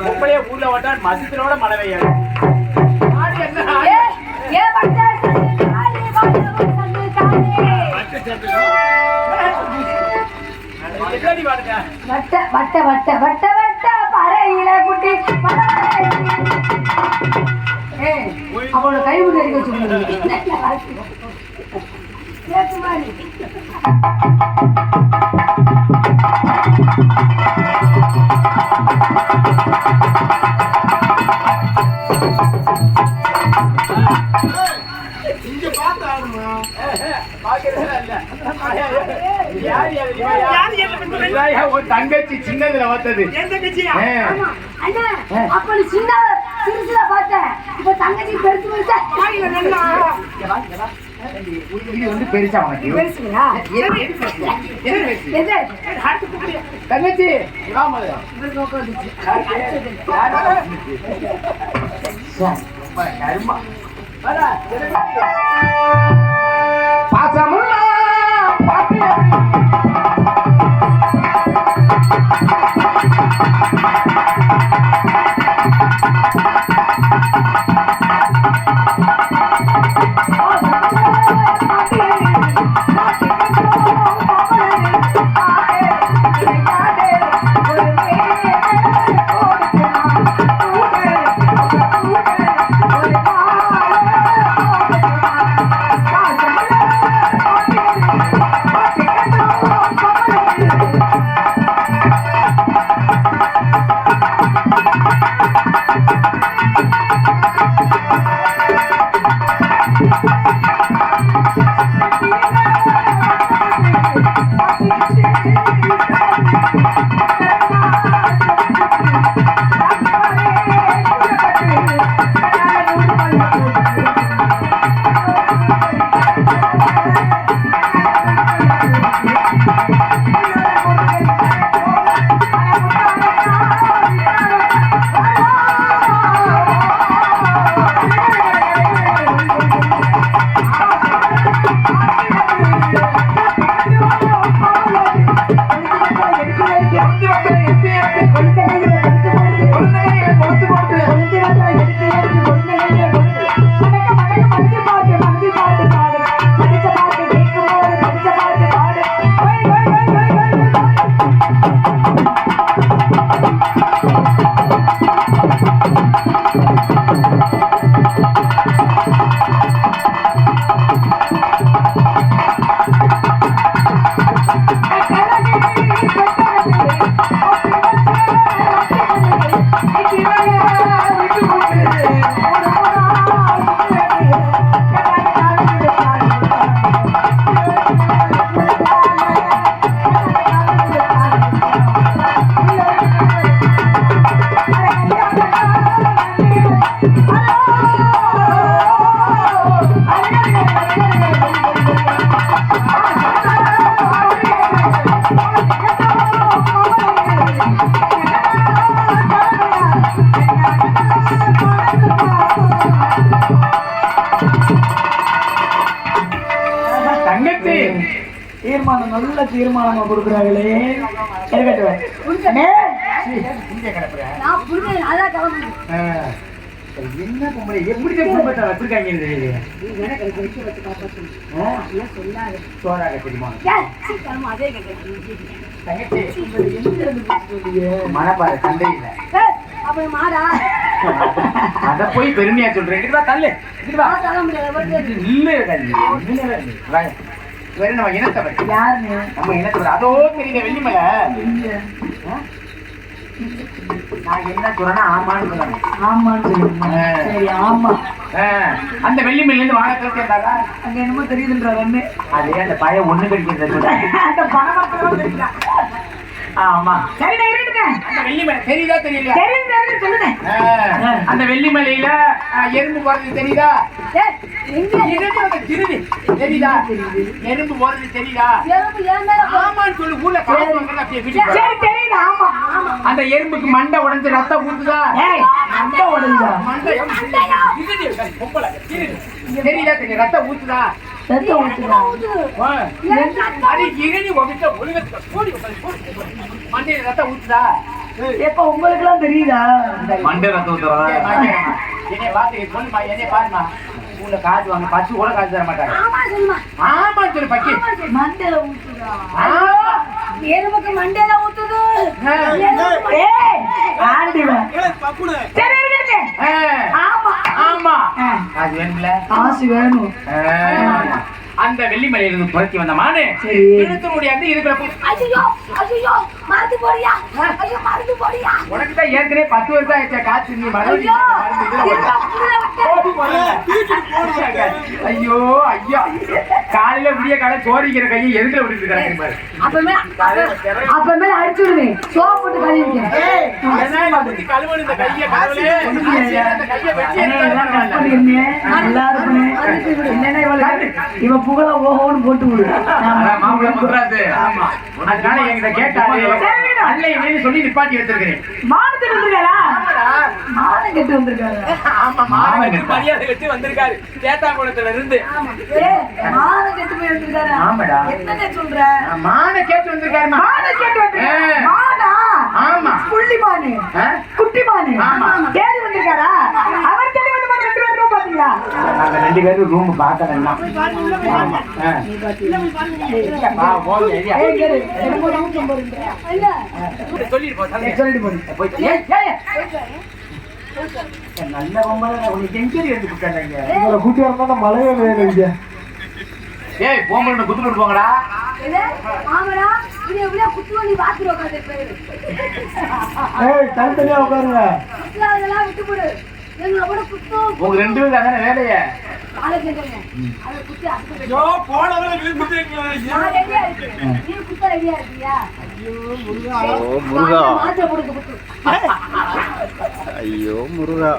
பொம்பளைய ஊர்ல ஓட்டா மதியத்திலோட மழை பெய்யாது ஆடு என்ன ஆடு? ஏ வட்ட வட்ட வட்ட வட்ட வட்ட வட்ட பறையில குட்டி அவளோட கை முடி அடிக்க தங்கச்சி சின்னதுல வந்தது என் தங்கச்சியா ஆ. ஆமா. அண்ணா, அப்ப சின்ன சிறுசுல பார்த்த. இப்ப தங்கச்சி பெருசு பெருசா. வந்து பெருசா உனக்கு. பெருசுங்களா? எது தங்கச்சி இவாம நல்ல தீர்மானமா கொடுக்குறாங்களே. என்ன பொம்பளை? எப்படி குடும்பத்தை ஆ? சோறாக தெரியுமா? மனப்பாறை சண்டையில் ஏய், அப்ப மாடா. அத போய் பெருமையா சொல்றேன். இல்ல கண்ணு இல்ல கண்ணு. வேற நம்ம இனத்தவர் நம்ம இனத்தவர் அதோ தெரியுத வெள்ளிமலை? நான் என்ன சொல்றேன்னா ஆமான்னு சொல்றேன் ஆமான்னு சொல்லுங்க. ஆ. சரி ஆமா. அந்த வெள்ளிமலையில இருந்து வாழ கிடைக்கிறதா அங்க என்னமோ தெரியுதுன்ற அண்ணே அதே அந்த பையன் ஒண்ணு கடிக்கிறது அந்த தெரியுதா? ஆமா. சரி நான் அந்த வெள்ளிமலை தெரியுதா சொல்லுங்க. ஆ, அந்த வெள்ளிமலையில எறும்பு போறது தெரியுதா? எறும்பு அந்த திருடி தெரியுதா? எறும்பு போறது தெரியுதா? ஆமான்னு சொல்லு ஊர்ல சரி. தெரியுது. ஆமா அந்த எறும்புக்கு மண்டை உடைஞ்சு ரத்தம் ஊத்துதா? அந்த உடஞ்சா? மண்டை. தெரியுதா தெரியும் ரத்தம் ஊத்துதா? ரத்தம் ஊத்துதா? எப்ப உங்களுக்கு எல்லாம் தெரியுதா மண்டை ரத்தம் ஊத்துறதா? என்னைய பாத்து சொல்லுமா என்னைய பாருமா உள்ள காசு வாங்க பச்சு கூட காசு தர மாட்டாங்க. ஆமா சொல்லுமா ஆமா சொல்லு பக்கி. மண்டையில ஊத்துதா. எருமைக்கு மண்டையில ஊத்துது. சரி அது வேணும்ல? காசு வேணும். அந்த வெள்ளிமலையில இருந்து புரட்சி வந்த மானு. சரி. இழுத்து முடியாது இருக்கிற பு- மருந்து போடியா ஐயோ மருந்து போடியா உனக்கு தான் ஏற்கனவே பத்து வருஷம் ஆயிடுச்சா காசு நீ மறுபடியும் ஐயோ விட்டு. ஐயோ ஐயா காலையில விடிய காலை சோறிக்கிற கையை எதுக்குல பாரு அப்பமே அப்பமே அடிச்சு விடுவேன் சோப்பு போட்டு கழுவிட்டேன் ஏன்னா இதை ஊத்தி கழுவணும் இந்த கையை, கடவுளே. அந்த கையை வெட்டி அண்ணே, இதெல்லாம் கட் எடுத்தாலும் பண்ணிருந்தேன். நல்லா இருப்பனே. இல்லைன்னா இவளுக்கு இவ புகழ ஓஹோன்னு போட்டு விடு அதான் மாப்பிள்ளை. ஆமா. அதனால என்கிட்ட கேட்டாரு. அல்ல சொல்லி நிப்பாட்டி வச்சிருக்கிறேன். மானத்துக்கு வந்திருக்காரா மானம் கெட்டு வந்திருக்காரு ஆமா, மாமனுக்கு மரியாதை கட்டி வந்திருக்காரு. தேத்தாங்குளத்துல இருந்து. மானம் கெட்டு போய் வந்திருக்காரு ஆமாடா. என்னங்க சொல்ற மானை கேட்டு வந்திருக்காருமா. மானம் கெட்டு வந்திருக்காரு. மானா ஆமா. புள்ளி மானு? குட்டி மானு ஆமா. தேடி வந்திருக்காரா அவர் தேடி வந்து மாதிரி ரெண்டு பேரும் பாத்தீங்களா நாங்க ரெண்டு பேரும் ரூம் பார்க்கலன்னா. நல்ல கூட்டி வரணும்னா மழையே வேணும் இங்க. ஏய் போம்பளை குத்து போட்டு போங்கடா. ஆமாடா இது எப்படியா குத்து வண்டி பாத்துரு உட்காந்து ஏய் தனித்தனியா உட்காருங்க விட்டு போடு உங்க ரெண்டு பேரும் அதானே வேலைய? ஐயோ முருகா.